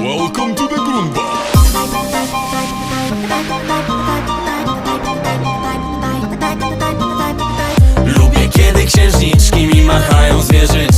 Welcome to the Grumba! Lubię kiedy księżniczki mi machają zwierzy